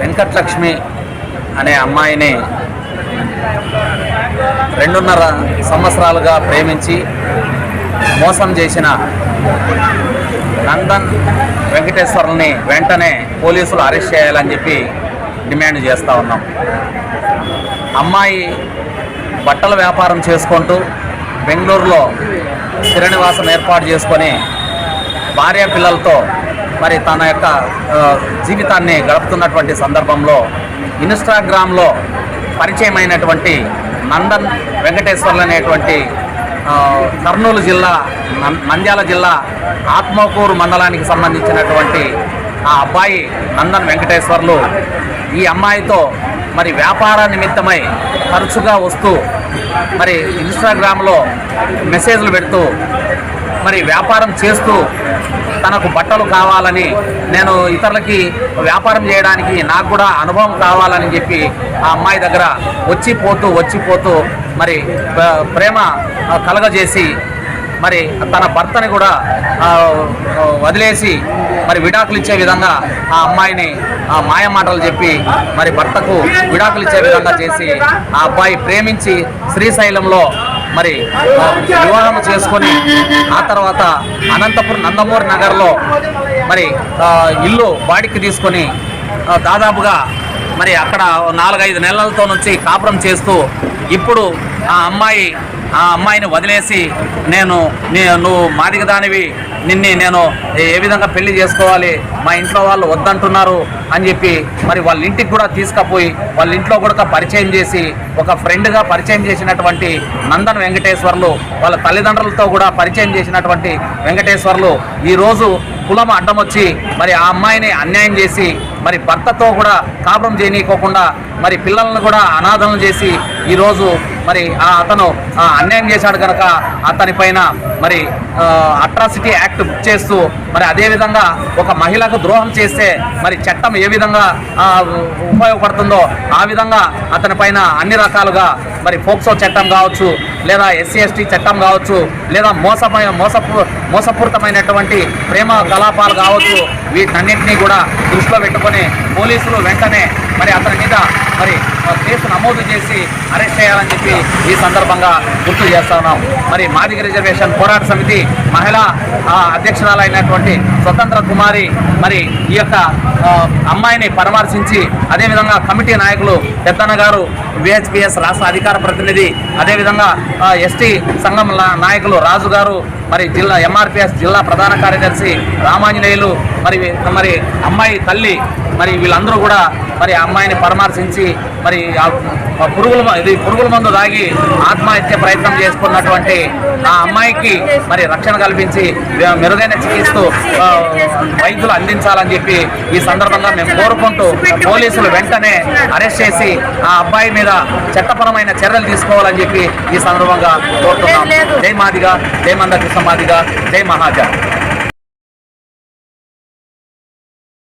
వెంకటలక్ష్మి అనే అమ్మాయిని రెండున్నర సంవత్సరాలుగా ప్రేమించి మోసం చేసిన నందన్ వెంకటేశ్వర్ని వెంటనే పోలీసులు అరెస్ట్ చేయాలని చెప్పి డిమాండ్ చేస్తూ ఉన్నాం. అమ్మాయి బట్టల వ్యాపారం చేసుకుంటూ బెంగళూరులో శ్రీనివాసం ఏర్పాటు చేసుకొని భార్య పిల్లలతో మరి తన యొక్క జీవితాన్ని గడుపుతున్నటువంటి సందర్భంలో ఇన్స్టాగ్రామ్లో పరిచయమైనటువంటి నందన్ వెంకటేశ్వర్లు అనేటువంటి కర్నూలు జిల్లా నంద్యాల జిల్లా ఆత్మకూరు మండలానికి సంబంధించినటువంటి ఆ అబ్బాయి నందన్ వెంకటేశ్వర్లు ఈ అమ్మాయితో మరి వ్యాపార నిమిత్తమై తరచుగా వస్తూ మరి ఇన్స్టాగ్రామ్లో మెసేజ్లు పెడుతూ మరి వ్యాపారం చేస్తూ తనకు బట్టలు కావాలని నేను ఇతరులకి వ్యాపారం చేయడానికి నాకు కూడా అనుభవం కావాలని చెప్పి ఆ అమ్మాయి దగ్గర వచ్చిపోతూ వచ్చిపోతూ మరి ప్ర- ప్రేమ కలగజేసి మరి తన భర్తని కూడా వదిలేసి మరి విడాకులు ఇచ్చే విధంగా ఆ అమ్మాయిని ఆ మాయ మాటలు చెప్పి మరి భర్తకు విడాకులు ఇచ్చే విధంగా చేసి ఆ అబ్బాయి ప్రేమించి శ్రీశైలంలో మరి వివాహం చేసుకొని ఆ తర్వాత అనంతపురం నందమూరి నగర్లో మరి ఇల్లు బాడికి తీసుకొని దాదాపుగా మరి అక్కడ నాలుగైదు నెలలతో నుంచి కాపురం చేస్తూ ఇప్పుడు ఆ అమ్మాయి ఆ అమ్మాయిని వదిలేసి నేను నువ్వు మాదిగ దానివి నిన్ని నేను ఏ విధంగా పెళ్ళి చేసుకోవాలి మా ఇంట్లో వాళ్ళు వద్దంటున్నారు అని చెప్పి మరి వాళ్ళ ఇంటికి కూడా తీసుకుపోయి వాళ్ళ ఇంట్లో కూడా పరిచయం చేసి ఒక ఫ్రెండ్గా పరిచయం చేసినటువంటి నందన్ వెంకటేశ్వర్లు వాళ్ళ తల్లిదండ్రులతో కూడా పరిచయం చేసినటువంటి వెంకటేశ్వర్లు ఈరోజు కులం అడ్డం వచ్చి మరి ఆ అమ్మాయిని అన్యాయం చేసి మరి భర్తతో కూడా కాపురం చేయనీయకోకుండా మరి పిల్లలను కూడా అనాథలను చేసి ఈరోజు మరి ఆ అతను ఆ, అన్యాయం చేశాడు కనుక అతని పైన మరి అట్రాసిటీ యాక్ట్ బుక్ చేస్తూ మరి అదేవిధంగా ఒక మహిళకు ద్రోహం చేస్తే మరి చట్టం ఏ విధంగా ఉపయోగపడుతుందో ఆ విధంగా అతని పైన అన్ని రకాలుగా మరి పోక్సో చట్టం కావచ్చు లేదా ఎస్సీ ఎస్టీ చట్టం కావచ్చు లేదా మోసమైన మోసపూ మోసపూరితమైనటువంటి ప్రేమ కలాపాలు కావచ్చు వీటన్నింటినీ కూడా దృష్టిలో పెట్టుకొని పోలీసులు వెంటనే మరి అతని మీద మరి కేసు నమోదు చేసి అరెస్ట్ చేయాలని చెప్పి ఈ సందర్భంగా గుర్తు చేస్తా మరి మాదిగ రిజర్వేషన్ పోరాట సమితి మహిళా అధ్యక్షురాలైనటువంటి స్వతంత్ర కుమారి మరి ఈ యొక్క అమ్మాయిని పరామర్శించి అదేవిధంగా కమిటీ నాయకులు పెద్దన్న గారు విహెచ్పిఎస్ రాష్ట్ర అధికార ప్రతినిధి అదేవిధంగా ఎస్టీ సంఘం నాయకులు రాజు గారు మరి జిల్లా ఎంఆర్పిఎస్ జిల్లా ప్రధాన కార్యదర్శి రామాంజనేయులు మరి మరి అమ్మాయి తల్లి మరి వీళ్ళందరూ కూడా మరి అమ్మాయిని పరామర్శించి మరి పురుగుల ఇది పురుగుల మందు దాగి ఆత్మహత్య ప్రయత్నం చేసుకున్నటువంటి ఆ అమ్మాయికి మరి రక్షణ కల్పించి మెరుగైన చికిత్స వైద్యులు అందించాలని చెప్పి ఈ సందర్భంగా మేము కోరుకుంటూ పోలీసులు వెంటనే అరెస్ట్ చేసి ఆ అబ్బాయి మీద చట్టపరమైన చర్యలు తీసుకోవాలని చెప్పి ఈ సందర్భంగా కోరుతున్నాం. జై మాదిగా జై మంద కృష్ణ మాదిగా జై మహాజా